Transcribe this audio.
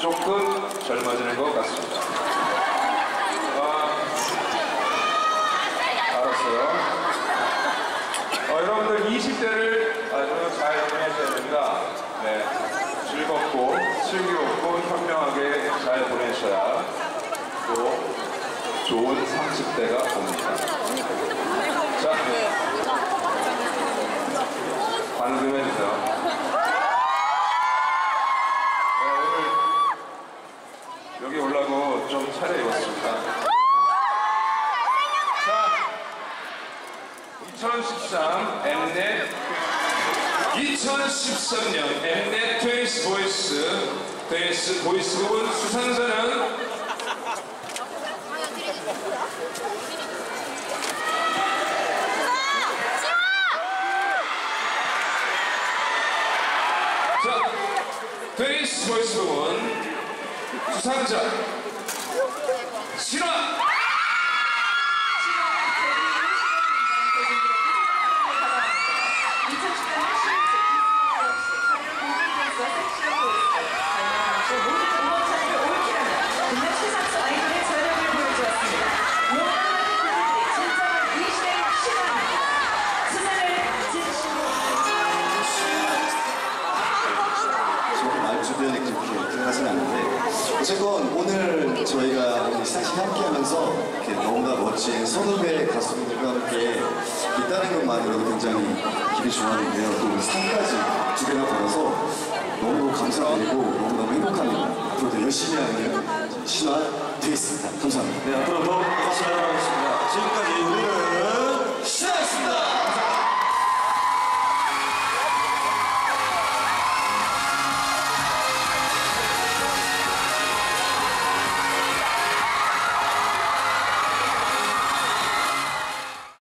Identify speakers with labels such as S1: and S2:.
S1: 조금 젊어지는 것 같습니다. 아, 알았어요. 어, 여러분들 20대를 아주 잘 보내셔야 됩니다. 네. 즐겁고, 슬기롭고, 현명하게 잘 보내셔야 또 좋은 30대가 옵니다. 자, 반응 좀 해주세요. 네, 오늘 여기 올라고 좀 차려입었습니다. 자, 2013 엠넷 2013년 엠넷 트윈스 보이스 트윈스 보이스 부분 수상자는 자, 트윈스 보이스 부분 수상자. 신화.
S2: 주변에 그렇게 들어가진 않는데 어쨌건 오늘 저희가 오늘 셋이 함께 하면서 이렇게 너무나 멋진 선후배 가수분들과 함께 있다는 것만으로도 굉장히 기분이 좋았는데요. 또 상까지 두 개나 받아서 너무너무 감사드리고 너무너무 행복합니다 앞으로도 열심히 하는 신화 되겠습니다. 감사합니다.
S3: 네, 앞으로도 박수 하겠습니다. 지금까지 우리는